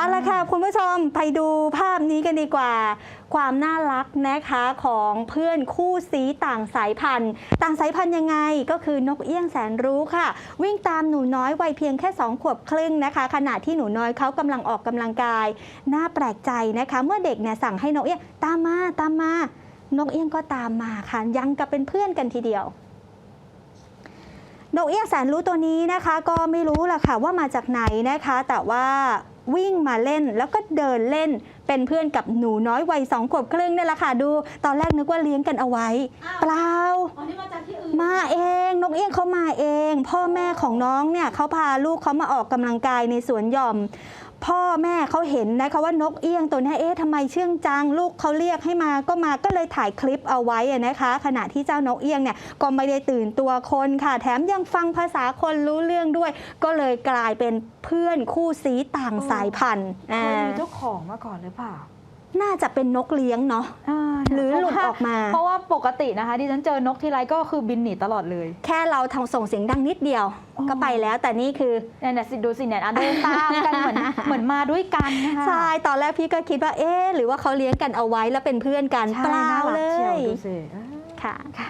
เอาละค่ะคุณผู้ชมไปดูภาพนี้กันดีกว่า ความน่ารักนะคะของเพื่อนคู่สีต่างสายพันธุ์ ต่างสายพันธุ์ยังไงก็คือนกเอี้ยงแสนรู้ค่ะ วิ่งตามหนูน้อยวัยเพียงแค่ 2 ขวบครึ่งนะคะ ขณะที่หนูน้อยเขากำลังออกกำลังกาย น่าแปลกใจนะคะ เมื่อเด็กเนี่ยสั่งให้นกเอี้ยงตามมาตามมา นกเอี้ยงก็ตามมาค่ะยังกับเป็นเพื่อนกันทีเดียวนกเอี้ยงแสนรู้ตัวนี้นะคะ ก็ไม่รู้ล่ะค่ะว่ามาจากไหนนะคะ แต่ว่า วิ่งมาเล่น แล้วก็เดินเล่น เป็นเพื่อนกับหนูน้อยวัยสองขวบครึ่งนี่แหละค่ะดู ตอนแรกนึกว่าเลี้ยงกันเอาไว้ เปล่า อ๋อนี่มาจากที่อื่นมาเองนกเอี้ยงเขามาเอง พ่อแม่ของน้องเนี่ยเขาพาลูกเขามาออกกำลังกายในสวนหย่อม พ่อแม่เขาเห็นนะคะว่านกเอี้ยงตัวเนี้ยเอ๊ะทำไมเชื่องจัง ลูกเขาเรียกให้มาก็มาก็เลยถ่ายคลิปเอาไว้อะนะคะ ขณะที่เจ้านกเอี้ยงเนี่ยก็ไม่ได้ตื่นตัวคนค่ะ แถมยังฟังภาษาคนรู้เรื่องด้วย ก็เลยกลายเป็นเพื่อนคู่สีต่างสายพันธุ์เคอ่ายมีเจ้าของมาก่อนหรือเปล่าน่าจะเป็นนกเลี้ยงเนาะหรือหลุดออกมา เพราะว่าปกตินะคะที่ฉันเจอนกทีไรก็คือบินหนีตลอดเลย แค่เราทำส่งเสียงดังนิดเดียวอ๋อก็ไปแล้วแต่นี่คือเนี่ยเนี่ยสิดูสิเนี่ยอะเดินตามกันเหมือนเห มือนมาด้วยกันนะคะใช่ ตอนแรกพี่ก็คิดว่าเอ๊ะหรือว่าเขาเลี้ยงกันเอาไว้แล้วเป็นเพื่อนกันใช่เปล่าน่ารัเลกเชียวยยดูสิค่ะ